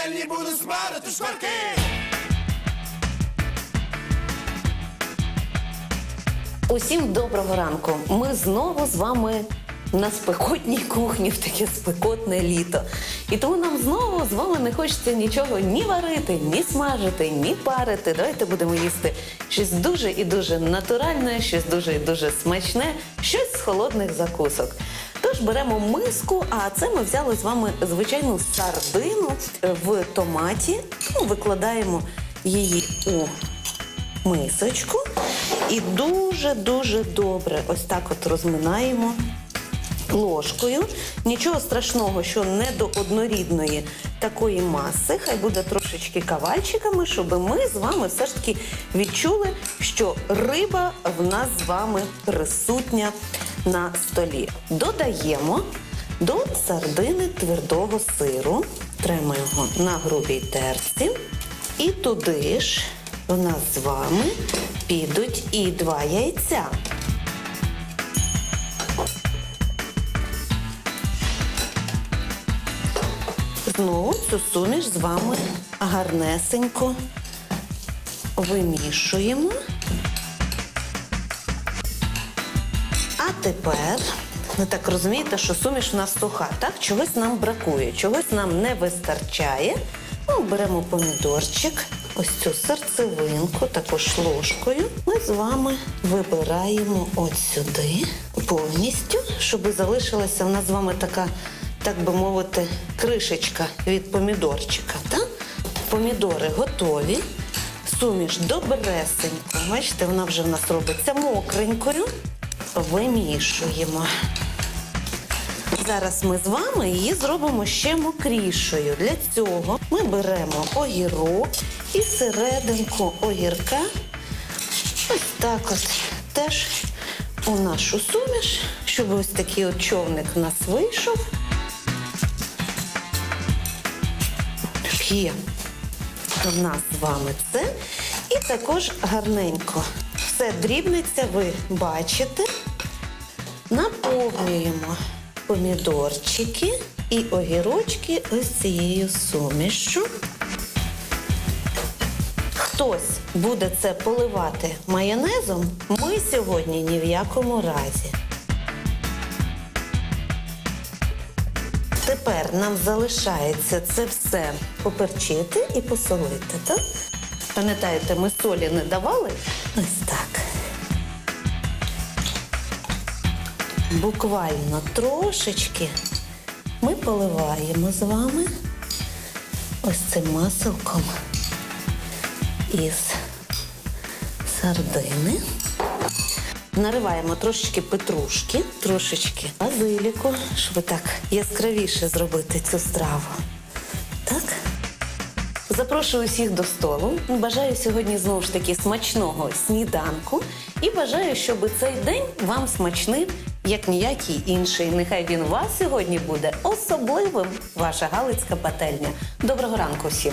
пательні буду смарити шкварки. Усім доброго ранку. Ми знову з вами на спекотній кухні в таке спекотне літо. І тому нам знову з вами не хочеться нічого ні варити, ні смажити, ні парити. Давайте будемо їсти щось дуже і дуже натуральне, щось дуже і дуже смачне, щось з холодних закусок. Тож беремо миску, а це ми взяли з вами звичайну сардину в томаті. Ну, викладаємо її у мисочку і дуже-дуже добре ось так от розминаємо ложкою. Нічого страшного, що не до однорідної такої маси, хай буде трошечки кавальчиками, щоб ми з вами все ж таки відчули, що риба в нас з вами присутня на столі. Додаємо до сардини твердого сиру, тремо його на грубій терці. І туди ж у нас з вами підуть і два яйця. Знову цю суміш з вами гарнесенько вимішуємо. Тепер, ви так розумієте, що суміш у нас суха, так? Чогось нам бракує, чогось нам не вистачає. Ну, беремо помідорчик, ось цю серцевинку, також ложкою. Ми з вами вибираємо от сюди повністю, щоб залишилася в нас з вами така, так би мовити, кришечка від помідорчика. Так? Помідори готові. Суміш добресенько. Бачите, вона вже в нас робиться мокренькою. Вимішуємо. Зараз ми з вами її зробимо ще мокрішою. Для цього ми беремо огірок і серединку огірка. Ось так от теж у нашу суміш, щоб ось такий от човник у нас вийшов. Є в нас з вами це. І також гарненько все дрібниться, ви бачите. Наповнюємо помідорчики і огірочки ось цією сумішю. Хтось буде це поливати майонезом, ми сьогодні ні в якому разі. Тепер нам залишається це все поперчити і посолити, так? Пам'ятаєте, ми солі не давали? Ось Буквально трошечки ми поливаємо з вами ось цим маселком із сардини. Нариваємо трошечки петрушки, трошечки базиліку, щоб так яскравіше зробити цю страву. Так. Запрошую всіх до столу. Бажаю сьогодні знову ж таки смачного сніданку і бажаю, щоб цей день вам смачнив, як ніякий інший. Нехай він у вас сьогодні буде особливим. Ваша Галицька пательня. Доброго ранку всім!